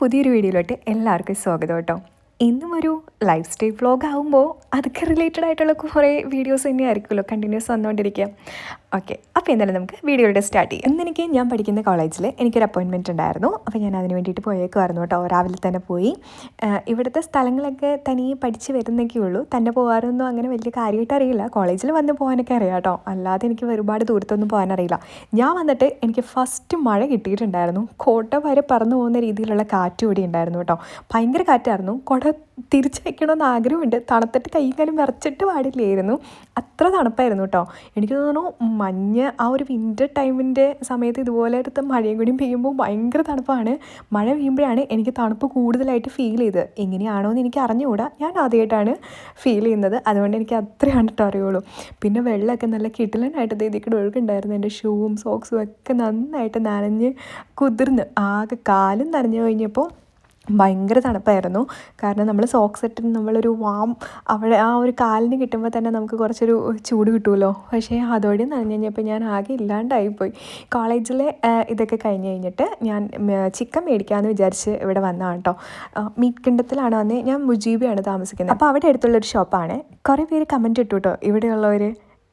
പുതിയൊരു വീഡിയോയിലോട്ട് എല്ലാവർക്കും സ്വാഗതം കേട്ടോ. ഇന്നും ഒരു ലൈഫ് സ്റ്റൈൽ വ്ളോഗ് ആകുമ്പോൾ അതൊക്കെ റിലേറ്റഡ് ആയിട്ടുള്ള കുറേ വീഡിയോസ് തന്നെയായിരിക്കുമല്ലോ കണ്ടിന്യൂസ് വന്നുകൊണ്ടിരിക്കുക. ഓക്കെ അപ്പോൾ എന്തായാലും നമുക്ക് വീഡിയോയുടെ സ്റ്റാർട്ട് ചെയ്യാം. ഇന്ന് ഞാൻ പഠിക്കുന്ന കോളേജിൽ എനിക്കൊരു അപ്പോയിൻമെന്റ് ഉണ്ടായിരുന്നു. അപ്പോൾ ഞാൻ അതിന് വേണ്ടിയിട്ട് പോയേക്കുമായിരുന്നു കേട്ടോ. രാവിലെ തന്നെ പോയി. ഇവിടുത്തെ സ്ഥലങ്ങളൊക്കെ തനിയെ പഠിച്ച് വരുന്നൊക്കെ ഉള്ളൂ. തന്നെ പോകാറൊന്നും അങ്ങനെ വലിയ കാര്യമായിട്ട് അറിയില്ല. കോളേജിൽ വന്ന് പോകാനൊക്കെ അറിയാം കേട്ടോ. അല്ലാതെ എനിക്ക് ഒരുപാട് ദൂരത്തൊന്നും പോകാൻ അറിയില്ല ഞാൻ വന്നിട്ട് എനിക്ക് ഫസ്റ്റ് മഴ കിട്ടിയിട്ടുണ്ടായിരുന്നു. കോട്ട വരെ പറന്നു പോകുന്ന രീതിയിലുള്ള കാറ്റ് കൂടി ഉണ്ടായിരുന്നു കേട്ടോ. ഭയങ്കര കാറ്റായിരുന്നു. കുട തിരിച്ചു വയ്ക്കണമെന്ന് ആഗ്രഹമുണ്ട്. തണുത്തിട്ട് കൈകാലും വിറച്ചിട്ട് പാടില്ലായിരുന്നു. അത്ര തണുപ്പായിരുന്നു കേട്ടോ എനിക്ക് തോന്നുന്നു മഞ്ഞ് ആ ഒരു വിന്റർ ടൈമിന്റെ സമയത്ത് ഇതുപോലെ അടുത്ത മഴയും കൂടി പെയ്യുമ്പോൾ ഭയങ്കര തണുപ്പാണ്. മഴ പെയ്യുമ്പോഴാണ് എനിക്ക് തണുപ്പ് കൂടുതലായിട്ട് ഫീൽ ചെയ്ത് എങ്ങനെയാണോ എന്ന് എനിക്ക് അറിഞ്ഞുകൂടാ. ഞാൻ ആദ്യമായിട്ടാണ് ഫീൽ ചെയ്യുന്നത്. അതുകൊണ്ട് എനിക്ക് അത്രയാണ് കേട്ടോ അറിയുള്ളൂ. പിന്നെ വെള്ളമൊക്കെ നല്ല കിട്ടിലനായിട്ട് ഇതിക്കൂടെ ഒഴുകുണ്ടായിരുന്നു എന്റെ ഷൂവും സോക്സും ഒക്കെ നന്നായിട്ട് നനഞ്ഞ് കുതിർന്ന് ആകെ കാലും നനഞ്ഞു കഴിഞ്ഞപ്പോൾ ഭയങ്കര തണുപ്പായിരുന്നു. കാരണം നമ്മൾ സോക്സ് ഇട്ട് നമ്മളൊരു വാം അവിടെ ആ ഒരു കാലിന് കിട്ടുമ്പോൾ തന്നെ നമുക്ക് കുറച്ചൊരു ചൂട് കിട്ടുമല്ലോ പക്ഷേ അതോടെ നനഞ്ഞു കഴിഞ്ഞപ്പോൾ ഞാൻ ആകെ ഇല്ലാണ്ടായിപ്പോയി. കോളേജിലെ ഇതൊക്കെ കഴിഞ്ഞ് കഴിഞ്ഞിട്ട് ഞാൻ ചിക്കൻ മേടിക്കാമെന്ന് വിചാരിച്ച് ഇവിടെ വന്നതാണ് കേട്ടോ മീറ്റ് കിണ്ടത്തിലാണ് വന്നത് ഞാൻ മുജീബിയാണ് താമസിക്കുന്നത്. അപ്പോൾ അവിടെ അടുത്തുള്ളൊരു ഷോപ്പാണ് കുറേ പേര് കമന്റ് ഇട്ടു കേട്ടോ ഇവിടെയുള്ളവർ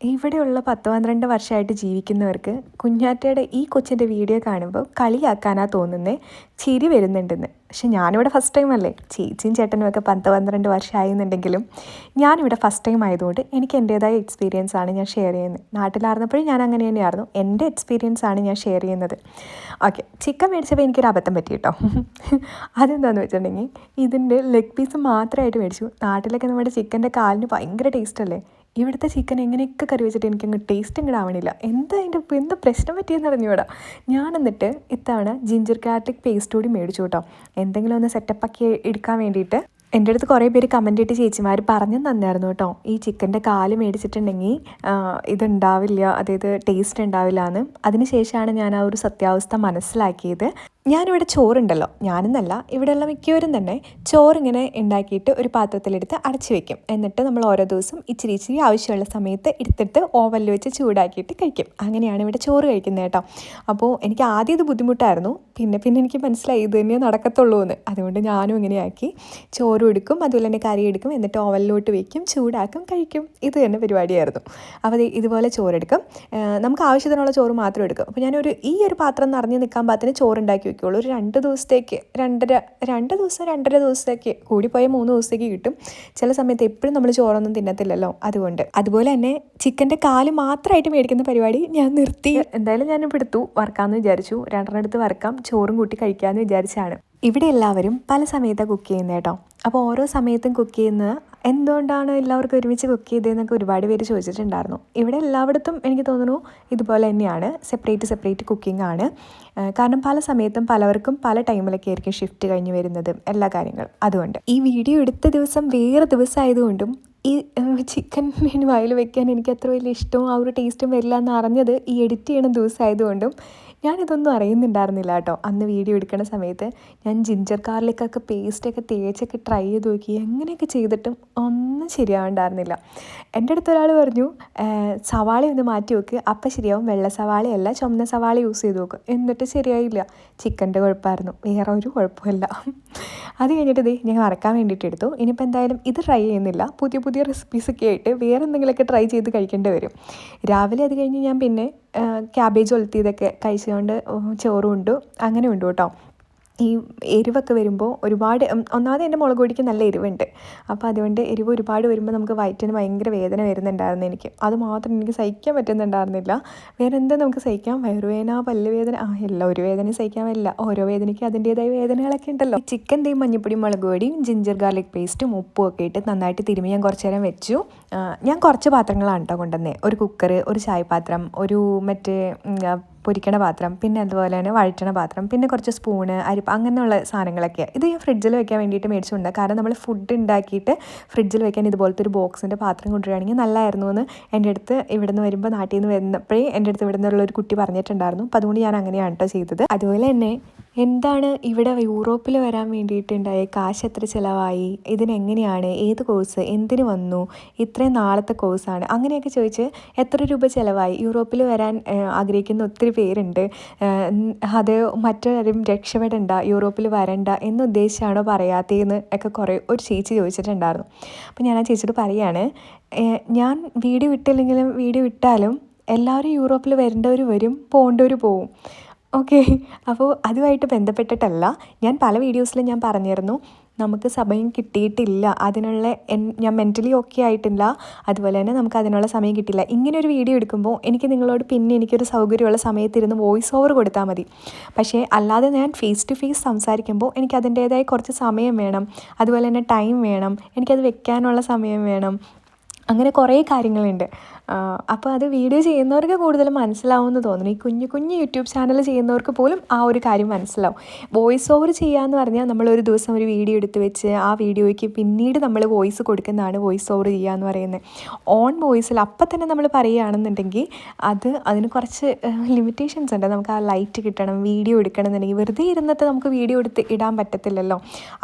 ഇവിടെയുള്ള പത്ത് പന്ത്രണ്ട് വർഷമായിട്ട് ജീവിക്കുന്നവർക്ക് കുഞ്ഞാറ്റയുടെ ഈ കൊച്ചിന്റെ വീഡിയോ കാണുമ്പോൾ കളിയാക്കാനാ തോന്നുന്നേ ചിരി വരുന്നുണ്ടെന്ന്. പക്ഷെ ഞാനിവിടെ ഫസ്റ്റ് ടൈം അല്ലേ? ചേച്ചിയും ചേട്ടനും ഒക്കെ പത്ത് പന്ത്രണ്ട് വർഷമായിരുന്നുണ്ടെങ്കിലും ഞാനിവിടെ ഫസ്റ്റ് ടൈം ആയതുകൊണ്ട് എനിക്ക് എന്റേതായ എക്സ്പീരിയൻസ് ആണ് ഞാൻ ഷെയർ ചെയ്യുന്നത്. നാട്ടിലായിരുന്നപ്പോഴും ഞാൻ അങ്ങനെ തന്നെയായിരുന്നു. എന്റെ എക്സ്പീരിയൻസ് ആണ് ഞാൻ ഷെയർ ചെയ്യുന്നത്. ഓക്കെ ചിക്കൻ മേടിച്ചപ്പോൾ എനിക്കൊരു അബദ്ധം പറ്റി കേട്ടോ. അതെന്താണെന്ന് വെച്ചിട്ടുണ്ടെങ്കിൽ ഇതിന്റെ ലെഗ് പീസ് മാത്രമായിട്ട് മേടിച്ചു. നാട്ടിലൊക്കെ നമ്മുടെ ചിക്കന്റെ കാലിന് ഭയങ്കര ടേസ്റ്റ് അല്ലേ? ഇവിടുത്തെ ചിക്കൻ എങ്ങനെയൊക്കെ കറി വെച്ചിട്ട് എനിക്കങ്ങ് ടേസ്റ്റ് അങ്ങോട്ട് ആവണില്ല. എന്താ അതിന്റെ എന്താ പ്രശ്നം പറ്റിയെന്ന് അറിഞ്ഞൂടാ. ഞാൻ എന്നിട്ട് ഇത്തവണ ജിഞ്ചർ ഗാർലിക് പേസ്റ്റ് കൂടി മേടിച്ചു കേട്ടോ. എന്തെങ്കിലും ഒന്ന് സെറ്റപ്പാക്കി എടുക്കാൻ വേണ്ടിയിട്ട് എന്റെ അടുത്ത് കുറേ പേര് കമന്റ് ഇട്ട് ചേച്ചിമാർ പറഞ്ഞു തന്നായിരുന്നു കേട്ടോ. ഈ ചിക്കന്റെ കാൽ മേടിച്ചിട്ടുണ്ടെങ്കിൽ ഇതുണ്ടാവില്ല അതായത് ടേസ്റ്റ് ഉണ്ടാവില്ല എന്ന് അതിനുശേഷമാണ് ഞാൻ ആ ഒരു സത്യാവസ്ഥ മനസ്സിലാക്കിയത്. ഞാനിവിടെ ചോറുണ്ടല്ലോ. ഞാനെന്നല്ല ഇവിടെയുള്ള മിക്കവരും തന്നെ ചോറിങ്ങനെ ഉണ്ടാക്കിയിട്ട് ഒരു പാത്രത്തിലെടുത്ത് അടച്ചു വെക്കും. എന്നിട്ട് നമ്മൾ ഓരോ ദിവസം ഇച്ചിരി ഇച്ചിരി ആവശ്യമുള്ള സമയത്ത് എടുത്തിട്ട് ഓവനിൽ വെച്ച് ചൂടാക്കിയിട്ട് കഴിക്കും. അങ്ങനെയാണ് ഇവിടെ ചോറ് കഴിക്കുന്നത് കേട്ടോ. അപ്പോൾ എനിക്ക് ആദ്യം ഇത് ബുദ്ധിമുട്ടായിരുന്നു. പിന്നെ പിന്നെ എനിക്ക് മനസ്സിലായി ഇത് തന്നെ നടക്കത്തുള്ളൂ എന്ന്. അതുകൊണ്ട് ഞാനും ഇങ്ങനെയാക്കി ചോറും എടുക്കും അതുപോലെ തന്നെ കറി എടുക്കും എന്നിട്ട് ഓവനിലോട്ട് വെക്കും ചൂടാക്കും കഴിക്കും. ഇത് തന്നെ പരിപാടിയായിരുന്നു. അപ്പോൾ ഇതുപോലെ ചോറെടുക്കും നമുക്ക് ആവശ്യത്തിനുള്ള ചോറ് മാത്രം എടുക്കും. അപ്പോൾ ഞാനൊരു ഈ ഒരു പാത്രം നിറഞ്ഞ് നിൽക്കാൻ പാത്രത്തിന് ചോറുണ്ടാക്കി വെക്കുകയുള്ളൂ ഒരു രണ്ട് ദിവസത്തേക്ക് രണ്ടര രണ്ട് ദിവസം രണ്ടര ദിവസത്തേക്ക് കൂടിപ്പോയ മൂന്ന് ദിവസത്തേക്ക് കിട്ടും. ചില സമയത്ത് എപ്പോഴും നമ്മൾ ചോറൊന്നും തിന്നത്തില്ലല്ലോ അതുകൊണ്ട്. അതുപോലെ തന്നെ ചിക്കന്റെ കാൽ മാത്രമായിട്ട് മേടിക്കുന്ന പരിപാടി ഞാൻ നിർത്തി. എന്തായാലും ഞാൻ എടുത്തു വറക്കാമെന്ന് വിചാരിച്ചു. രണ്ടെണ്ണം എടുത്ത് വറക്കാം. ചോറും കൂട്ടി കഴിക്കാമെന്ന് വിചാരിച്ചാണ്. ഇവിടെ എല്ലാവരും പല സമയത്താണ് കുക്ക് ചെയ്യുന്നത് കേട്ടോ അപ്പോൾ ഓരോ സമയത്തും കുക്ക് ചെയ്യുന്നത് എന്തുകൊണ്ടാണ് എല്ലാവർക്കും ഒരുമിച്ച് കുക്ക് ചെയ്തതെന്നൊക്കെ ഒരുപാട് പേര് ചോദിച്ചിട്ടുണ്ടായിരുന്നു. ഇവിടെ എല്ലായിടത്തും എനിക്ക് തോന്നുന്നു ഇതുപോലെ തന്നെയാണ്. സെപ്പറേറ്റ് സെപ്പറേറ്റ് കുക്കിംഗ് ആണ്. കാരണം പല സമയത്തും പലവർക്കും പല ടൈമിലൊക്കെ ആയിരിക്കും ഷിഫ്റ്റ് കഴിഞ്ഞ് വരുന്നത്. എല്ലാ കാര്യങ്ങളും. അതുകൊണ്ട് ഈ വീഡിയോ എടുത്ത ദിവസം വേറെ ദിവസമായതുകൊണ്ടും ഈ ചിക്കൻ വായിൽ വെക്കാൻ എനിക്ക് അത്ര വലിയ ഇഷ്ടവും ആ ഒരു ടേസ്റ്റും വരില്ല എന്ന് അറിഞ്ഞത് ഈ എഡിറ്റ് ചെയ്യണ ദിവസമായതുകൊണ്ടും ഞാനിതൊന്നും അറിയുന്നുണ്ടായിരുന്നില്ല കേട്ടോ. അന്ന് വീഡിയോ എടുക്കുന്ന സമയത്ത് ഞാൻ ജിഞ്ചർ ഗാർലിക്കൊക്കെ പേസ്റ്റൊക്കെ തേച്ചൊക്കെ ട്രൈ ചെയ്ത് നോക്കി. എങ്ങനെയൊക്കെ ചെയ്തിട്ടും ഒന്നും ശരിയാവുണ്ടായിരുന്നില്ല. എന്റെ അടുത്ത് ഒരാൾ പറഞ്ഞു സവാള ഒന്ന് മാറ്റി വെക്ക്. അപ്പം ശരിയാവും. വെള്ള സവാളയല്ല ചുമന്ന സവാള യൂസ് ചെയ്ത് നോക്ക് എന്നിട്ട് ശരിയായില്ല. ചിക്കന്റെ കുഴപ്പമായിരുന്നു. വേറെ ഒരു കുഴപ്പമില്ല. അത് കഴിഞ്ഞിട്ട് ഇതേ ഞാൻ വറക്കാൻ വേണ്ടിയിട്ട് എടുത്തു. ഇനിയിപ്പോൾ എന്തായാലും ഇത് ട്രൈ ചെയ്യുന്നില്ല. പുതിയ പുതിയ റെസിപ്പീസൊക്കെ ആയിട്ട് വേറെ എന്തെങ്കിലുമൊക്കെ ട്രൈ ചെയ്ത് കഴിക്കേണ്ടി വരും. രാവിലെ അത് കഴിഞ്ഞ് ഞാൻ പിന്നെ ക്യാബേജ് ഒലത്തിയതൊക്കെ കഴിച്ചുകൊണ്ട് ചോറും ഉണ്ട്. അങ്ങനെ ഉണ്ട് കേട്ടോ. ഈ എരിവൊക്കെ വരുമ്പോൾ ഒരുപാട് ഒന്നാമത് എന്റെ മുളക് പൊടിക്ക് നല്ല എരിവുണ്ട്. അപ്പോൾ അതുകൊണ്ട് എരിവ് ഒരുപാട് വരുമ്പോൾ നമുക്ക് വയറ്റിന് ഭയങ്കര വേദന വരുന്നുണ്ടായിരുന്നു എനിക്ക്. അത് മാത്രം എനിക്ക് സഹിക്കാൻ പറ്റുന്നുണ്ടായിരുന്നില്ല. വേറെ എന്താ നമുക്ക് സഹിക്കാം. വയറുവേദന പല്ലുവേദന ആ എല്ലാ ഒരു വേദനയും സഹിക്കാൻ പറ്റില്ല. ഓരോ വേദനയ്ക്ക് അതിന്റേതായ വേദനകളൊക്കെ ഉണ്ടല്ലോ. ചിക്കൻ തീയും മഞ്ഞപ്പൊടിയും മുളക് പൊടിയും ജിഞ്ചർ ഗാർലിക് പേസ്റ്റും ഉപ്പും ഒക്കെ ഇട്ട് നന്നായിട്ട് തിരുമ്മി ഞാൻ കുറച്ച് നേരം വെച്ചു. ഞാൻ കുറച്ച് പാത്രങ്ങളാണ് കേട്ടോ കൊണ്ടുവന്നത് ഒരു കുക്കർ ഒരു ചായപാത്രം ഒരു മറ്റേ പൊരിക്കണ പാത്രം പിന്നെ അതുപോലെ തന്നെ വഴറ്റണ പാത്രം പിന്നെ കുറച്ച് സ്പൂണ് അരിപ്പ് അങ്ങനെയുള്ള സാധനങ്ങളൊക്കെ. ഇത് ഞാൻ ഫ്രിഡ്ജിൽ വെക്കാൻ വേണ്ടിയിട്ട് മേടിച്ചുകൊണ്ട് കാരണം നമ്മൾ ഫുഡ് ഉണ്ടാക്കിയിട്ട് ഫ്രിഡ്ജിൽ വെക്കാൻ ഇതുപോലത്തെ ഒരു ബോക്സിന്റെ പാത്രം കൊണ്ടുവരികയാണെങ്കിൽ നല്ലതായിരുന്നു എന്ന് എന്റെ അടുത്ത് ഇവിടെ നിന്ന് വരുമ്പോൾ നാട്ടിൽ നിന്ന് വരുന്നപ്പോഴേ എന്റെ അടുത്ത് ഇവിടെ നിന്നുള്ള ഒരു കുട്ടി പറഞ്ഞിട്ടുണ്ടായിരുന്നു. അപ്പോൾ അതുകൊണ്ട് ഞാൻ അങ്ങനെയാണ് കേട്ടോ ചെയ്തത്. അതുപോലെ തന്നെ എന്താണ് ഇവിടെ യൂറോപ്പിൽ വരാൻ വേണ്ടിയിട്ടുണ്ടായ കാശ് എത്ര ചിലവായി? ഇതിനെങ്ങനെയാണ്? ഏത് കോഴ്സ്? എന്തിന് വന്നു? ഇത്രയും നാളത്തെ കോഴ്സാണ്. അങ്ങനെയൊക്കെ ചോദിച്ച് എത്ര രൂപ ചിലവായി? യൂറോപ്പിൽ വരാൻ ആഗ്രഹിക്കുന്ന ഒത്തിരി പേരുണ്ട്. അത് മറ്റാരും രക്ഷപ്പെടണ്ട യൂറോപ്പിൽ വരണ്ട എന്നുദ്ദേശിച്ചാണോ പറയാത്തതെന്ന് ഒക്കെ കുറേ ഒരു ചേച്ചി ചോദിച്ചിട്ടുണ്ടായിരുന്നു. അപ്പോൾ ഞാൻ ആ ചേച്ചിയോട് പറയുകയാണ് ഞാൻ വീഡിയോ വിട്ടില്ലെങ്കിലും വീഡിയോ ഇട്ടാലും എല്ലാവരും യൂറോപ്പിൽ വരേണ്ടവർ വരും പോകേണ്ടവർ പോവും. ഓക്കെ. അപ്പോൾ അതുമായിട്ട് ബന്ധപ്പെട്ടിട്ടല്ല ഞാൻ പല വീഡിയോസിലും ഞാൻ പറഞ്ഞിരുന്നു നമുക്ക് സമയം കിട്ടിയിട്ടില്ല അതിനുള്ള ഞാൻ മെന്റലി ഓക്കെ ആയിട്ടില്ല അതുപോലെ തന്നെ നമുക്ക് അതിനുള്ള സമയം കിട്ടില്ല ഇങ്ങനെ ഒരു വീഡിയോ എടുക്കുമ്പോൾ എനിക്ക് നിങ്ങളോട് പിന്നെ എനിക്കൊരു സൗകര്യമുള്ള സമയത്തിരുന്ന് വോയിസ് ഓവർ കൊടുത്താൽ മതി. പക്ഷേ അല്ലാതെ ഞാൻ ഫേസ് ടു ഫേസ് സംസാരിക്കുമ്പോൾ എനിക്ക് അതിന്റേതായ കുറച്ച് സമയം വേണം അതുപോലെ തന്നെ ടൈം വേണം എനിക്കത് വെക്കാനുള്ള സമയം വേണം അങ്ങനെ കുറേ കാര്യങ്ങളുണ്ട്. അപ്പോൾ അത് വീഡിയോ ചെയ്യുന്നവർക്ക് കൂടുതൽ മനസ്സിലാവുമെന്ന് തോന്നുന്നു. ഈ കുഞ്ഞു കുഞ്ഞു യൂട്യൂബ് ചാനൽ ചെയ്യുന്നവർക്ക് പോലും ആ ഒരു കാര്യം മനസ്സിലാവും. വോയിസ് ഓവർ ചെയ്യാമെന്ന് പറഞ്ഞാൽ നമ്മൾ ഒരു ദിവസം ഒരു വീഡിയോ എടുത്ത് വെച്ച് ആ വീഡിയോയ്ക്ക് പിന്നീട് നമ്മൾ വോയിസ് കൊടുക്കുന്നതാണ് വോയിസ് ഓവർ ചെയ്യുക എന്ന് പറയുന്നത് ഓൺ വോയിസിൽ അപ്പം തന്നെ നമ്മൾ പറയുകയാണെന്നുണ്ടെങ്കിൽ അത് അതിന് കുറച്ച് ലിമിറ്റേഷൻസ് ഉണ്ട്. നമുക്ക് ആ ലൈറ്റ് കിട്ടണം വീഡിയോ എടുക്കണം എന്നുണ്ടെങ്കിൽ വെറുതെ ഇരുന്നിട്ട് നമുക്ക് വീഡിയോ എടുത്ത് ഇടാൻ പറ്റത്തില്ലല്ലോ.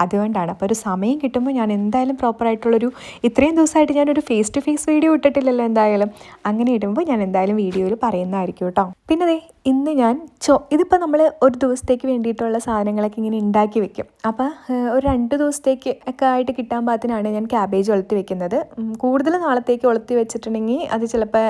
അതുകൊണ്ടാണ്. അപ്പോൾ ഒരു സമയം കിട്ടുമ്പോൾ ഞാൻ എന്തായാലും പ്രോപ്പറായിട്ടുള്ളൊരു ഇത്രയും ദിവസമായിട്ട് ഞാനൊരു ഫേസ് ടു ഫേസ് വീഡിയോ ഇട്ടിട്ടില്ലല്ലോ എന്തായാലും. അങ്ങനെ ഇടുമ്പോൾ ഞാൻ എന്തായാലും വീഡിയോയിൽ പറയുന്നതായിരിക്കും കേട്ടോ. പിന്നെ ദേ ഇന്ന് ഞാൻ ചോ ഇതിപ്പോൾ നമ്മൾ ഒരു ദിവസത്തേക്ക് വേണ്ടിയിട്ടുള്ള സാധനങ്ങളൊക്കെ ഇങ്ങനെ ഉണ്ടാക്കി വെക്കും. അപ്പോൾ ഒരു രണ്ട് ദിവസത്തേക്ക് ഒക്കെ ആയിട്ട് കിട്ടാൻ പാകത്തിനാണ് ഞാൻ ക്യാബേജ് ഒളത്തി വെക്കുന്നത്. കൂടുതൽ നാളത്തേക്ക് ഒളത്തി വെച്ചിട്ടുണ്ടെങ്കിൽ അത് ചിലപ്പോൾ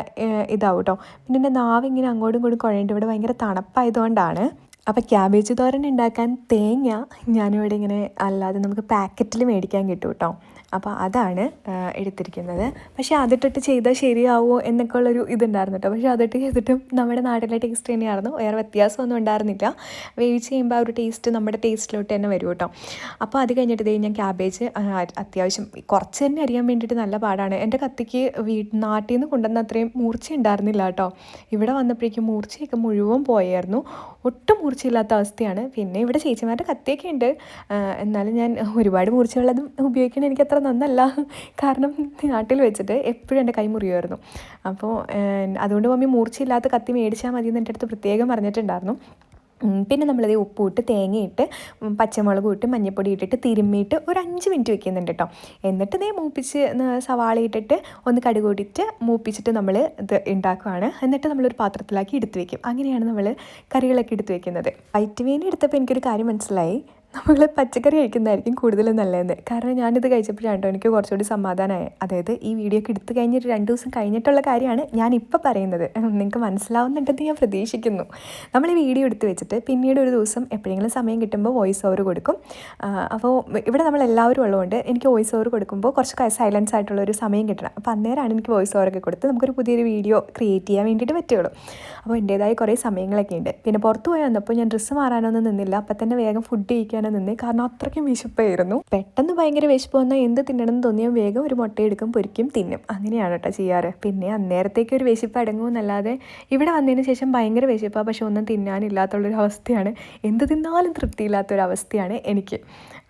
ഇതാവും കേട്ടോ. പിന്നെ എന്റെ നാവ് ഇങ്ങനെ അങ്ങോട്ടും ഇങ്ങോട്ടും കുഴയുണ്ട് ഇവിടെ ഭയങ്കര തണുപ്പായതുകൊണ്ടാണ്. അപ്പോൾ ക്യാബേജ് തോരൻ ഉണ്ടാക്കാൻ തേങ്ങ ഞാനിവിടെ ഇങ്ങനെ അല്ലാതെ നമുക്ക് പാക്കറ്റിൽ മേടിക്കാൻ കിട്ടും കേട്ടോ. അപ്പോൾ അതാണ് എടുത്തിരിക്കുന്നത്. പക്ഷേ അതിട്ടിട്ട് ചെയ്താൽ ശരിയാവുമോ എന്നൊക്കെ ഉള്ളൊരു ഇതുണ്ടായിരുന്നു കേട്ടോ പക്ഷേ അതിട്ട് ചെയ്തിട്ടും നമ്മുടെ നാട്ടിലെ ടേസ്റ്റ് തന്നെയായിരുന്നു. വേറെ വ്യത്യാസമൊന്നും ഉണ്ടായിരുന്നില്ല. വേവിച്ച് ചെയ്യുമ്പോൾ ആ ഒരു ടേസ്റ്റ് നമ്മുടെ ടേസ്റ്റിലോട്ട് തന്നെ വരും കേട്ടോ. അപ്പോൾ അത് കഴിഞ്ഞിട്ട് ഇതേ ഞാൻ ക്യാബേജ് അത്യാവശ്യം കുറച്ച് തന്നെ അറിയാൻ വേണ്ടിയിട്ട് നല്ല പാടാണ്. എന്റെ കത്തിക്ക് വീ നാട്ടിൽ നിന്ന് കൊണ്ടുവന്ന അത്രയും മൂർച്ച ഉണ്ടായിരുന്നില്ല കേട്ടോ. ഇവിടെ വന്നപ്പോഴേക്കും മൂർച്ചയൊക്കെ മുഴുവൻ പോയായിരുന്നു. ഒട്ടും മൂർച്ചയില്ലാത്ത അവസ്ഥയാണ്. പിന്നെ ഇവിടെ ചേച്ചിമാരുടെ കത്തിയൊക്കെ ഉണ്ട്. എന്നാലും ഞാൻ ഒരുപാട് മൂർച്ചയുള്ളതും ഉപയോഗിക്കണം എനിക്ക് അത്ര നന്നല്ല. കാരണം നാട്ടിൽ വെച്ചിട്ട് എപ്പോഴും എന്റെ കൈ മുറിയുമായിരുന്നു. അപ്പോൾ അതുകൊണ്ട് മമ്മി മൂർച്ചയില്ലാത്ത കത്തി മേടിച്ചാൽ മതി എന്ന് എന്റെ അടുത്ത് പ്രത്യേകം പറഞ്ഞിട്ടുണ്ടായിരുന്നു. പിന്നെ നമ്മളിത് ഉപ്പിട്ട് തേങ്ങയിട്ട് പച്ചമുളക് ഇട്ട് മഞ്ഞൾപ്പൊടി ഇട്ടിട്ട് തിരുമ്മിയിട്ട് ഒരു അഞ്ച് മിനിറ്റ് വെക്കുന്നുണ്ട് കേട്ടോ. എന്നിട്ട് ഇതേ മൂപ്പിച്ച് സവാള ഇട്ടിട്ട് ഒന്ന് കടുകൂടിയിട്ട് മൂപ്പിച്ചിട്ട് നമ്മൾ ഇത് ഉണ്ടാക്കുകയാണ് എന്നിട്ട് നമ്മളൊരു പാത്രത്തിലാക്കി എടുത്ത് വെക്കും. അങ്ങനെയാണ് നമ്മൾ കറികളൊക്കെ എടുത്ത് വെക്കുന്നത്. വൈറ്റ് എടുത്തപ്പോൾ എനിക്കൊരു കാര്യം മനസ്സിലായി. നമ്മൾ പച്ചക്കറി കഴിക്കുന്നതായിരിക്കും കൂടുതൽ നല്ലതെന്ന്. കാരണം ഞാനിത് കഴിച്ചപ്പോഴാണ് എനിക്ക് കുറച്ചുകൂടി സമാധാനമായി അതായത് ഈ വീഡിയോ ഒക്കെ എടുത്തു കഴിഞ്ഞിട്ട് രണ്ട് ദിവസം കഴിഞ്ഞിട്ടുള്ള കാര്യമാണ് ഞാൻ ഇപ്പോൾ പറയുന്നത് നിങ്ങൾക്ക് മനസ്സിലാവുന്നുണ്ടെന്ന് ഞാൻ പ്രതീക്ഷിക്കുന്നു. നമ്മൾ ഈ വീഡിയോ എടുത്ത് വെച്ചിട്ട് പിന്നീട് ഒരു ദിവസം എപ്പോഴെങ്കിലും സമയം കിട്ടുമ്പോൾ വോയിസ് ഓവർ കൊടുക്കും. അപ്പോൾ ഇവിടെ നമ്മൾ എല്ലാവരും ഉള്ളതുകൊണ്ട് എനിക്ക് വോയിസ് ഓവർ കൊടുക്കുമ്പോൾ കുറച്ച് സൈലൻസ് ആയിട്ടുള്ള ഒരു സമയം കിട്ടണം. അപ്പോൾ അന്നേരമാണ് എനിക്ക് വോയിസ് ഓവർ ഒക്കെ കൊടുത്ത് നമുക്കൊരു പുതിയൊരു വീഡിയോ ക്രിയേറ്റ് ചെയ്യാൻ വേണ്ടിയിട്ട് പറ്റുള്ളൂ. അപ്പോൾ എന്റേതായ കുറേ സമയങ്ങളൊക്കെ ഉണ്ട്. പിന്നെ പുറത്ത് പോയി വന്നപ്പോൾ ഞാൻ ഡ്രസ്സ് മാറാനൊന്നും നിന്നില്ല. അപ്പം തന്നെ വേഗം ഫുഡ് കഴിക്കാൻ കഴിക്കാനാണ് നിന്നേ. കാരണം അത്രയ്ക്കും വിശപ്പായിരുന്നു. പെട്ടെന്ന് ഭയങ്കര വിശപ്പ് വന്നാൽ എന്ത് തിന്നണം എന്ന് തോന്നിയാൽ വേഗം ഒരു മുട്ടയെടുക്കും പൊരിക്കും തിന്നും. അങ്ങനെയാണ് കേട്ടോ ചെയ്യാറ്. പിന്നെ അന്നേരത്തേക്ക് ഒരു വിശപ്പ് അടങ്ങുമെന്നല്ലാതെ ഇവിടെ വന്നതിന് ശേഷം ഭയങ്കര വിശപ്പാണ് പക്ഷെ ഒന്നും തിന്നാനില്ലാത്തുള്ളൊരു അവസ്ഥയാണ് എന്ത് തിന്നാലും തൃപ്തിയില്ലാത്തൊരവസ്ഥയാണ് എനിക്ക്.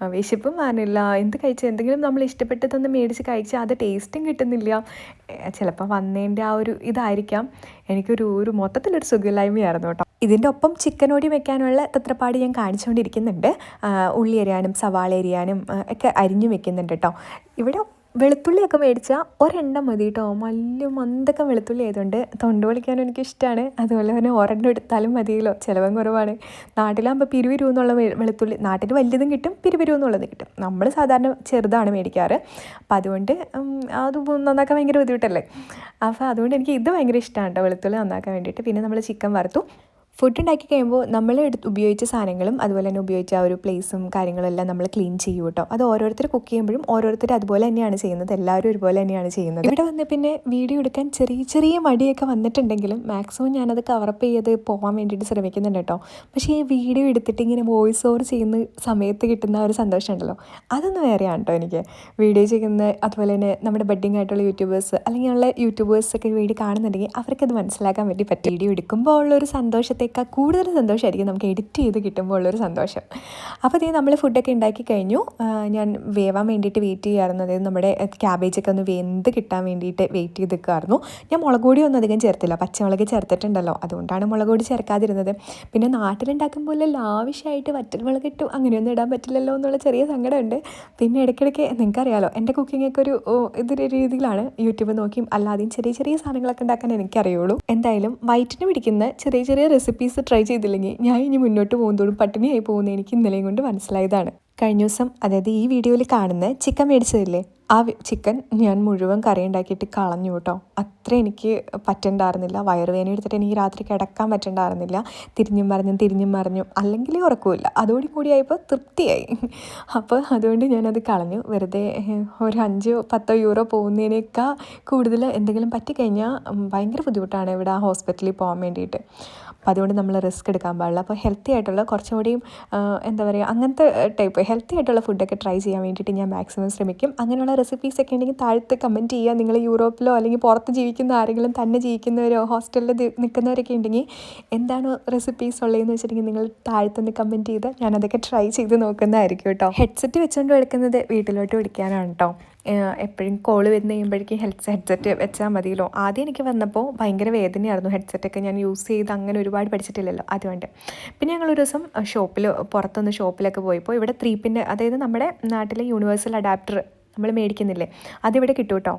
വിശപ്പും മാറില്ല. എന്ത് കഴിച്ചാൽ എന്തെങ്കിലും നമ്മൾ ഇഷ്ടപ്പെട്ടതൊന്ന് മേടിച്ച് കഴിച്ചാൽ അത് ടേസ്റ്റും കിട്ടുന്നില്ല. ചിലപ്പോൾ വന്നതിന്റെ ആ ഒരു ഇതായിരിക്കാം. എനിക്കൊരു ഒരു മൊത്തത്തിലൊരു സുഖമില്ലായ്മയായിരുന്നു കേട്ടോ. ഇതിന്റെ ഒപ്പം ചിക്കൻ ഓടി വെക്കാനുള്ള തത്രപ്പാട് ഞാൻ കാണിച്ചുകൊണ്ടിരിക്കുന്നുണ്ട്. ഉള്ളി അരിയാനും സവാള അരിയാനും ഒക്കെ അരിഞ്ഞു വെക്കുന്നുണ്ട് കേട്ടോ. ഇവിടെ വെളുത്തുള്ളിയൊക്കെ മേടിച്ചാൽ ഒരെണ്ണം മതി കേട്ടോ മല്ലു മന്തൊക്കെ വെളുത്തുള്ളി ആയതുകൊണ്ട് തൊണ്ട് പൊളിക്കാനും എനിക്കിഷ്ടമാണ് അതുപോലെ തന്നെ ഒരെണ്ണം എടുത്താലും മതിയല്ലോ. ചിലവും കുറവാണ്. നാട്ടിലാകുമ്പോൾ പിരിവിരൂ എന്നുള്ള വെളുത്തുള്ളി നാട്ടിൽ വലിയതും കിട്ടും പിരിവിരൂ എന്നുള്ളത് കിട്ടും. നമ്മൾ സാധാരണ ചെറുതാണ് മേടിക്കാറ്. അപ്പം അതുകൊണ്ട് അത് നന്നാക്കാൻ ഭയങ്കര ബുദ്ധിമുട്ടല്ലേ? അപ്പോൾ അതുകൊണ്ട് എനിക്ക് ഇത് ഭയങ്കര ഇഷ്ടമാണ് കേട്ടോ വെളുത്തുള്ളി നന്നാക്കാൻ വേണ്ടിയിട്ട്. പിന്നെ നമ്മൾ ചിക്കൻ വറുത്തു. ഫുഡ് ഉണ്ടാക്കി കഴിയുമ്പോൾ നമ്മൾ എടുത്ത് ഉപയോഗിച്ച സാധനങ്ങളും അതുപോലെ തന്നെ ഉപയോഗിച്ച ആ ഒരു പ്ലേസും കാര്യങ്ങളെല്ലാം നമ്മൾ ക്ലീൻ ചെയ്യും കേട്ടോ അത് ഓരോരുത്തർ കുക്ക് ചെയ്യുമ്പോഴും ഓരോരുത്തർ അതുപോലെ തന്നെയാണ് ചെയ്യുന്നത്. എല്ലാവരും ഒരുപോലെ തന്നെയാണ് ചെയ്യുന്നത്. ഇവിടെ വന്ന് പിന്നെ വീഡിയോ എടുക്കാൻ ചെറിയ ചെറിയ മടിയൊക്കെ വന്നിട്ടുണ്ടെങ്കിലും മാക്സിമം ഞാനത് കവറപ്പ് ചെയ്ത് പോകാൻ വേണ്ടിയിട്ട് ശ്രമിക്കുന്നുണ്ട് കേട്ടോ പക്ഷേ ഈ വീഡിയോ എടുത്തിട്ട് ഇങ്ങനെ വോയിസ് ഓവർ ചെയ്യുന്ന സമയത്ത് കിട്ടുന്ന ഒരു സന്തോഷം ഉണ്ടല്ലോ. അതൊന്ന് വേറെയാണ് കേട്ടോ എനിക്ക്. വീഡിയോ ചെയ്യുന്ന അതുപോലെ തന്നെ നമ്മുടെ ബഡ്ഡിങ് ആയിട്ടുള്ള യൂട്യൂബേഴ്സ് അല്ലെങ്കിൽ ഉള്ള യൂട്യൂബേഴ്സൊക്കെ വീഡിയോ കാണുന്നുണ്ടെങ്കിൽ അവർക്കത് മനസ്സിലാക്കാൻ വേണ്ടി പറ്റും. വീഡിയോ എടുക്കുമ്പോൾ ഉള്ളൊരു സന്തോഷത്തിൽ കിട്ടുമ്പോഴത്തേക്കാൾ കൂടുതൽ സന്തോഷമായിരിക്കും നമുക്ക് എഡിറ്റ് ചെയ്ത് കിട്ടുമ്പോൾ ഉള്ളൊരു സന്തോഷം. അപ്പോൾ ഇതേ നമ്മൾ ഫുഡൊക്കെ ഉണ്ടാക്കി കഴിഞ്ഞു. ഞാൻ വേവാൻ വേണ്ടിയിട്ട് വെയിറ്റ് ചെയ്യാറുണ്ട്. അതായത് നമ്മുടെ ക്യാബേജൊക്കെ ഒന്ന് വെന്ത് കിട്ടാൻ വേണ്ടിയിട്ട് വെയിറ്റ് ചെയ്ത് നിൽക്കുമായിരുന്നു ഞാൻ മുളക് പൊടി ഒന്നും അധികം ചേർത്തില്ല. പച്ചമുളക് ചേർത്തിട്ടുണ്ടല്ലോ. അതുകൊണ്ടാണ് മുളക് പൊടി ചേർക്കാതിരുന്നത്. പിന്നെ നാട്ടിലുണ്ടാക്കുമ്പോൾ ലാവിഷായിട്ട് വറ്റൽമുളക് ഇട്ടു. അങ്ങനെയൊന്നും ഇടാൻ പറ്റില്ലല്ലോ എന്നുള്ള ചെറിയ സങ്കടമുണ്ട്. പിന്നെ ഇടയ്ക്കിടയ്ക്ക് നിങ്ങൾക്കറിയാലോ എന്റെ കുക്കിംഗ് ഒക്കെ ഒരു ഇതൊരു രീതിയിലാണ് യൂട്യൂബ് നോക്കിയും അല്ലാതെയും ചെറിയ ചെറിയ സാധനങ്ങളൊക്കെ ഉണ്ടാക്കാൻ എനിക്കറിയുള്ളൂ. എന്തായാലും വയറ്റിന് പിടിക്കുന്ന ചെറിയ ചെറിയ റെസിപ്പീസ് ട്രൈ ചെയ്തില്ലെങ്കിൽ ഞാൻ ഇനി മുന്നോട്ട് പോകുന്നതോടും പട്ടിണിയായി പോകുന്ന എനിക്ക് ഇന്നലെയും കൊണ്ട് മനസ്സിലായതാണ്. കഴിഞ്ഞ ദിവസം അതായത് ഈ വീഡിയോയിൽ കാണുന്ന ചിക്കൻ മേടിച്ചതില്ലേ? ആ ചിക്കൻ ഞാൻ മുഴുവൻ കറി ഉണ്ടാക്കിയിട്ട് കളഞ്ഞു കേട്ടോ അത്ര എനിക്ക് പറ്റണ്ടായിരുന്നില്ല. വയറുവേന എടുത്തിട്ട് എനിക്ക് രാത്രി കിടക്കാൻ പറ്റണ്ടായിരുന്നില്ല. തിരിഞ്ഞും മറിഞ്ഞും തിരിഞ്ഞും മറിഞ്ഞും. അല്ലെങ്കിൽ ഉറക്കമില്ല അതോടി കൂടിയായപ്പോൾ തൃപ്തിയായി. അപ്പോൾ അതുകൊണ്ട് ഞാനത് കളഞ്ഞു. വെറുതെ ഒരു അഞ്ചോ പത്തോ യൂറോ പോകുന്നതിനേക്കാൾ കൂടുതൽ എന്തെങ്കിലും പറ്റിക്കഴിഞ്ഞാൽ ഭയങ്കര ബുദ്ധിമുട്ടാണ് ഇവിടെ ആ ഹോസ്പിറ്റലിൽ പോകാൻ വേണ്ടിയിട്ട്. അപ്പോൾ അതുകൊണ്ട് നമ്മൾ റിസ്ക് എടുക്കാൻ പാടില്ല. അപ്പോൾ ഹെൽത്തി ആയിട്ടുള്ള കുറച്ചും കൂടിയും എന്താ പറയുക അങ്ങനത്തെ ടൈപ്പ് ഹെൽത്തി ആയിട്ടുള്ള ഫുഡൊക്കെ ട്രൈ ചെയ്യാൻ വേണ്ടിയിട്ട് ഞാൻ മാക്സിമം ശ്രമിക്കും. അങ്ങനെയുള്ള റെസിപ്പീസ് ഒക്കെ ഉണ്ടെങ്കിൽ താഴത്ത് കമന്റ് ചെയ്യുക. നിങ്ങൾ യൂറോപ്പിലോ അല്ലെങ്കിൽ പുറത്ത് ജീവിക്കുന്ന ആരെങ്കിലും തന്നെ ജീവിക്കുന്നവരോ ഹോസ്റ്റലിൽ നിൽക്കുന്നവരൊക്കെ ഉണ്ടെങ്കിൽ എന്താണ് റെസിപ്പീസ് ഉള്ളതെന്ന് വെച്ചിട്ടുണ്ടെങ്കിൽ നിങ്ങൾ താഴത്തുനിന്ന് കമന്റ് ചെയ്ത് ഞാനതൊക്കെ ട്രൈ ചെയ്ത് നോക്കുന്നതായിരിക്കും കേട്ടോ. ഹെഡ്സെറ്റ് വെച്ചുകൊണ്ട് എടുക്കുന്നത് വീട്ടിലോട്ട് വിളിക്കാനാണ് കേട്ടോ എപ്പോഴും കോൾ വരുന്ന കഴിയുമ്പോഴേക്കും ഹെഡ് ഹെഡ്സെറ്റ് വെച്ചാൽ മതിയല്ലോ. ആദ്യം എനിക്ക് വന്നപ്പോൾ ഭയങ്കര വേദനയായിരുന്നു ഹെഡ്സെറ്റൊക്കെ ഞാൻ യൂസ് ചെയ്ത് അങ്ങനെ ഒരുപാട് പഠിച്ചിട്ടില്ലല്ലോ അതുകൊണ്ട് പിന്നെ ഞങ്ങൾ ഒരു ദിവസം ഷോപ്പിൽ പുറത്തൊന്ന് ഷോപ്പിലൊക്കെ പോയപ്പോൾ ഇവിടെ ത്രീ പിന്നെ അതായത് നമ്മുടെ നാട്ടിലെ യൂണിവേഴ്സൽ അഡാപ്റ്റർ നമ്മൾ മേടിക്കുന്നില്ലേ? അതിവിടെ കിട്ടും കേട്ടോ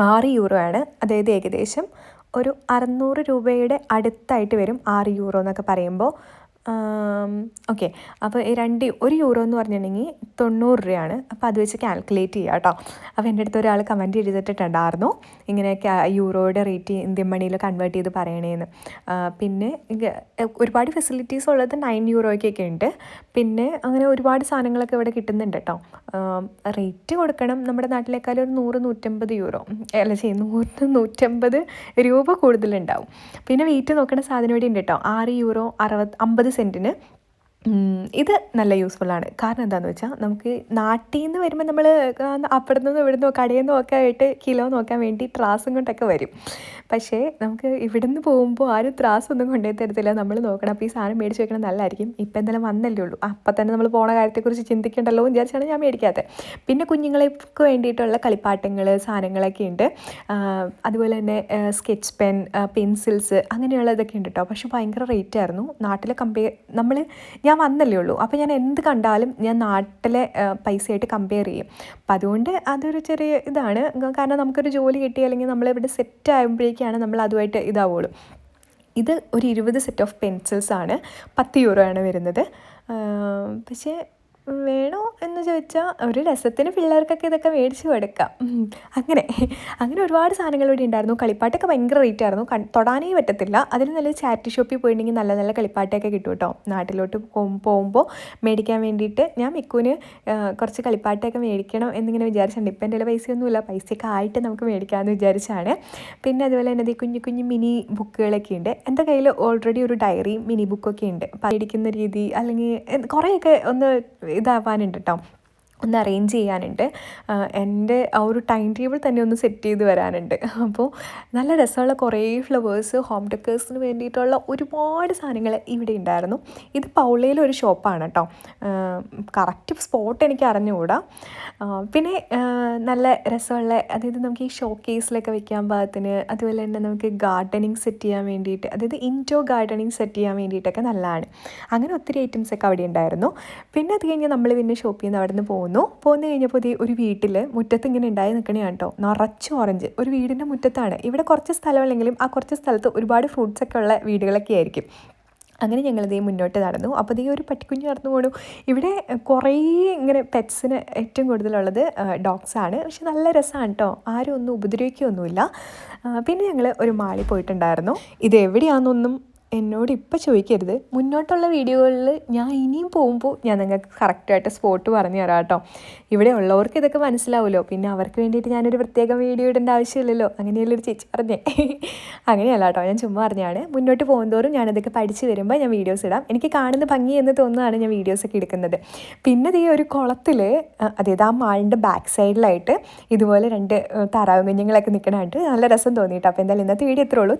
ആറ് യൂറോ ആണ്. അതായത് ഏകദേശം ഒരു അറുന്നൂറ് രൂപയുടെ അടുത്തായിട്ട് വരും ആറ് യൂറോ എന്നൊക്കെ പറയുമ്പോൾ. ഓക്കെ. അപ്പോൾ രണ്ട് ഒരു യൂറോ എന്ന് പറഞ്ഞിട്ടുണ്ടെങ്കിൽ തൊണ്ണൂറ് രൂപയാണ്. അപ്പോൾ അത് വെച്ച് കാൽക്കുലേറ്റ് ചെയ്യുക കേട്ടോ. അപ്പോൾ എന്റെ അടുത്ത് ഒരാൾ കമന്റ് ചെയ്തിട്ടുണ്ടായിരുന്നു ഇങ്ങനെ യൂറോയുടെ റേറ്റ് ഇന്ത്യൻ മണിയിൽ കൺവേർട്ട് ചെയ്ത് പറയണേന്ന്. പിന്നെ ഒരുപാട് ഫെസിലിറ്റീസ് ഉള്ളത് നയൻ യൂറോയ്ക്കൊക്കെ ഉണ്ട്. പിന്നെ അങ്ങനെ ഒരുപാട് സാധനങ്ങളൊക്കെ ഇവിടെ കിട്ടുന്നുണ്ട് കേട്ടോ. റേറ്റ് കൊടുക്കണം നമ്മുടെ നാട്ടിലേക്കാളും ഒരു നൂറ് നൂറ്റമ്പത് യൂറോ അല്ല ചെയ്യും നൂറ് നൂറ്റമ്പത് രൂപ കൂടുതലുണ്ടാവും. പിന്നെ വെയിറ്റ് നോക്കുന്ന സാധനം ഇവിടെ ഉണ്ട് കേട്ടോ. ആറ് യൂറോ അറുപത് അമ്പത് സെന്റിന് ഇത് നല്ല യൂസ്ഫുൾ ആണ്. കാരണം എന്താണെന്ന് വെച്ചാൽ നമുക്ക് നാട്ടിൽ നിന്ന് വരുമ്പോൾ നമ്മൾ അവിടെ നിന്നും ഇവിടെ നിന്നോ കടയിൽ നിന്നോ ഒക്കെ ആയിട്ട് കിലോ നോക്കാൻ വേണ്ടി ത്രാസും കൊണ്ടൊക്കെ വരും. പക്ഷേ നമുക്ക് ഇവിടെ നിന്ന് പോകുമ്പോൾ ആരും ത്രാസൊന്നും കൊണ്ടുപോയി തരത്തില്ല. നമ്മൾ നോക്കണം. അപ്പോൾ ഈ സാധനം മേടിച്ച് വെക്കണം നല്ലതായിരിക്കും. ഇപ്പം എന്തായാലും വന്നല്ലേ ഉള്ളൂ. അപ്പം തന്നെ നമ്മൾ പോണ കാര്യത്തെക്കുറിച്ച് ചിന്തിക്കണ്ടല്ലോ എന്ന് വിചാരിച്ചാണ് ഞാൻ മേടിക്കാത്തത് പിന്നെ കുഞ്ഞുങ്ങൾക്ക് വേണ്ടിയിട്ടുള്ള കളിപ്പാട്ടങ്ങൾ സാധനങ്ങളൊക്കെ ഉണ്ട്. അതുപോലെ തന്നെ സ്കെച്ച് പെൻ പെൻസിൽസ് അങ്ങനെയുള്ളതൊക്കെ ഉണ്ട് കേട്ടോ പക്ഷെ ഭയങ്കര റേറ്റ് ആയിരുന്നു. നാട്ടിലെ കമ്പയർ നമ്മൾ ഞാൻ വന്നല്ലേ ഉള്ളൂ. അപ്പോൾ ഞാൻ എന്ത് കണ്ടാലും ഞാൻ നാട്ടിലെ പൈസയായിട്ട് കമ്പയർ ചെയ്യും. അപ്പം അതുകൊണ്ട് അതൊരു ചെറിയ ഇതാണ്. കാരണം നമുക്കൊരു ജോലി കിട്ടി അല്ലെങ്കിൽ നമ്മളിവിടെ സെറ്റ് ആകുമ്പോഴേക്കാണ് നമ്മൾ അതുമായിട്ട് ഇതാവുള്ളൂ. ഇത് ഒരു ഇരുപത് സെറ്റ് ഓഫ് പെൻസിൽസാണ് പത്ത് യൂറോ ആണ് വരുന്നത്. പക്ഷേ വേണോ എന്ന് ചോദിച്ചാൽ ഒരു രസത്തിന് പിള്ളേർക്കൊക്കെ ഇതൊക്കെ മേടിച്ച് കൊടുക്കാം. അങ്ങനെ അങ്ങനെ ഒരുപാട് സാധനങ്ങൾ ഇവിടെ ഉണ്ടായിരുന്നു. കളിപ്പാട്ടൊക്കെ ഭയങ്കര റേറ്റ് ആയിരുന്നു. തൊടാനേ പറ്റത്തില്ല. അതിൽ നല്ല ചാരിറ്റി ഷോപ്പിൽ പോയിട്ടുണ്ടെങ്കിൽ നല്ല നല്ല കളിപ്പാട്ടൊക്കെ കിട്ടും കേട്ടോ. നാട്ടിലോട്ട് പോകുമ്പോൾ മേടിക്കാൻ വേണ്ടിയിട്ട് ഞാൻ മിക്കുവിന് കുറച്ച് കളിപ്പാട്ടൊക്കെ മേടിക്കണം എന്നിങ്ങനെ വിചാരിച്ചിട്ടുണ്ട്. ഇപ്പം എന്റെ പൈസ പൈസയൊന്നുമില്ല. പൈസയൊക്കെ ആയിട്ട് നമുക്ക് മേടിക്കാമെന്ന് വിചാരിച്ചാണ്. പിന്നെ അതുപോലെ തന്നെ കുഞ്ഞു കുഞ്ഞു മിനി ബുക്കുകളൊക്കെ ഉണ്ട്. എന്റെ കയ്യിൽ ഓൾറെഡി ഒരു ഡയറി മിനി ബുക്കൊക്കെ ഉണ്ട്. പഠിക്കുന്ന രീതി അല്ലെങ്കിൽ കുറേയൊക്കെ ഒന്ന് ഇതാവാനുണ്ട് കേട്ടോ ഒന്ന് അറേഞ്ച് ചെയ്യാനുണ്ട്. എന്റെ ആ ഒരു ടൈം ടേബിൾ തന്നെ ഒന്ന് സെറ്റ് ചെയ്ത് വരാനുണ്ട്. അപ്പോൾ നല്ല രസമുള്ള കുറേ ഫ്ലവേഴ്സ് ഹോം ഡെക്കേഴ്സിന് വേണ്ടിയിട്ടുള്ള ഒരുപാട് സാധനങ്ങൾ ഇവിടെ ഉണ്ടായിരുന്നു. ഇത് പൗളയിലെ ഒരു ഷോപ്പാണ് കേട്ടോ. കറക്റ്റ് സ്പോട്ട് എനിക്ക് അറിഞ്ഞുകൂടാ. പിന്നെ നല്ല രസമുള്ള അതായത് നമുക്ക് ഈ ഷോ കേസിലൊക്കെ വെക്കാൻ പാകത്തിന് അതുപോലെ തന്നെ നമുക്ക് ഗാർഡനിങ് സെറ്റ് ചെയ്യാൻ വേണ്ടിയിട്ട് അതായത് ഇൻഡോർ ഗാർഡനിങ് സെറ്റ് ചെയ്യാൻ വേണ്ടിയിട്ടൊക്കെ നല്ലതാണ്. അങ്ങനെ ഒത്തിരി ഐറ്റംസ് ഒക്കെ അവിടെ ഉണ്ടായിരുന്നു. പിന്നെ അത് കഴിഞ്ഞ് നമ്മൾ പിന്നെ ഷോപ്പിൽ നിന്ന് അവിടെ നിന്ന് പോകുന്നു പോന്നു കഴിഞ്ഞപ്പോൾ ഈ ഒരു വീട്ടിൽ മുറ്റത്ത് ഇങ്ങനെ ഉണ്ടായി നിൽക്കണതാണ് കേട്ടോ നിറച്ച് ഓറഞ്ച് ഒരു വീടിന്റെ മുറ്റത്താണ്. ഇവിടെ കുറച്ച് സ്ഥലമല്ലെങ്കിലും ആ കുറച്ച് സ്ഥലത്ത് ഒരുപാട് ഫ്രൂട്ട്സ് ഒക്കെ ഉള്ള വീടുകളൊക്കെ ആയിരിക്കും. അങ്ങനെ ഞങ്ങൾ ഇതേ മുന്നോട്ട് നടന്നു. അപ്പോൾ ഇതേ ഒരു പട്ടിക്കുഞ്ഞ് നടന്നു പോണു. ഇവിടെ കുറേ ഇങ്ങനെ പെറ്റ്സിന് ഏറ്റവും കൂടുതലുള്ളത് ഡോഗ്സ് ആണ്. പക്ഷെ നല്ല രസമാണ് കേട്ടോ ആരും ഒന്നും ഉപദ്രവിക്കുകയൊന്നുമില്ല പിന്നെ ഞങ്ങൾ ഒരു മാളിൽ പോയിട്ടുണ്ടായിരുന്നു. ഇത് എവിടെയാണെന്നൊന്നും എന്നോട് ഇപ്പോൾ ചോദിക്കരുത്. മുന്നോട്ടുള്ള വീഡിയോകളിൽ ഞാൻ ഇനിയും പോകുമ്പോൾ ഞാൻ നിങ്ങൾക്ക് കറക്റ്റായിട്ട് സ്പോട്ട് പറഞ്ഞു തരാം കേട്ടോ. ഇവിടെ ഉള്ളവർക്ക് ഇതൊക്കെ മനസ്സിലാവുമല്ലോ പിന്നെ അവർക്ക് വേണ്ടിയിട്ട് ഞാനൊരു പ്രത്യേക വീഡിയോ ഇടേണ്ട ആവശ്യമില്ലല്ലോ. അങ്ങനെയല്ല ഒരു ചേച്ചി പറഞ്ഞേ. അങ്ങനെയല്ല കേട്ടോ. ഞാൻ ചുമ്മാ പറഞ്ഞാണ് മുന്നോട്ട് പോകുന്തോറും ഞാനതൊക്കെ പഠിച്ച് വരുമ്പോൾ ഞാൻ വീഡിയോസ് ഇടാം. എനിക്ക് കാണുന്ന ഭംഗി എന്ന് തോന്നുന്നതാണ് ഞാൻ വീഡിയോസൊക്കെ എടുക്കുന്നത്. പിന്നെ ഈ ഒരു കുളത്തിൽ അതായത് ആ മാളിന്റെ ബാക്ക് സൈഡിലായിട്ട് ഇതുപോലെ രണ്ട് താറാവ് കുഞ്ഞുങ്ങളൊക്കെ നിൽക്കണമായിട്ട് നല്ല രസം തോന്നിയിട്ട്. അപ്പോൾ എന്തായാലും ഇന്നത്തെ വീഡിയോ എത്രയുള്ളൂ ഉള്ളൂ.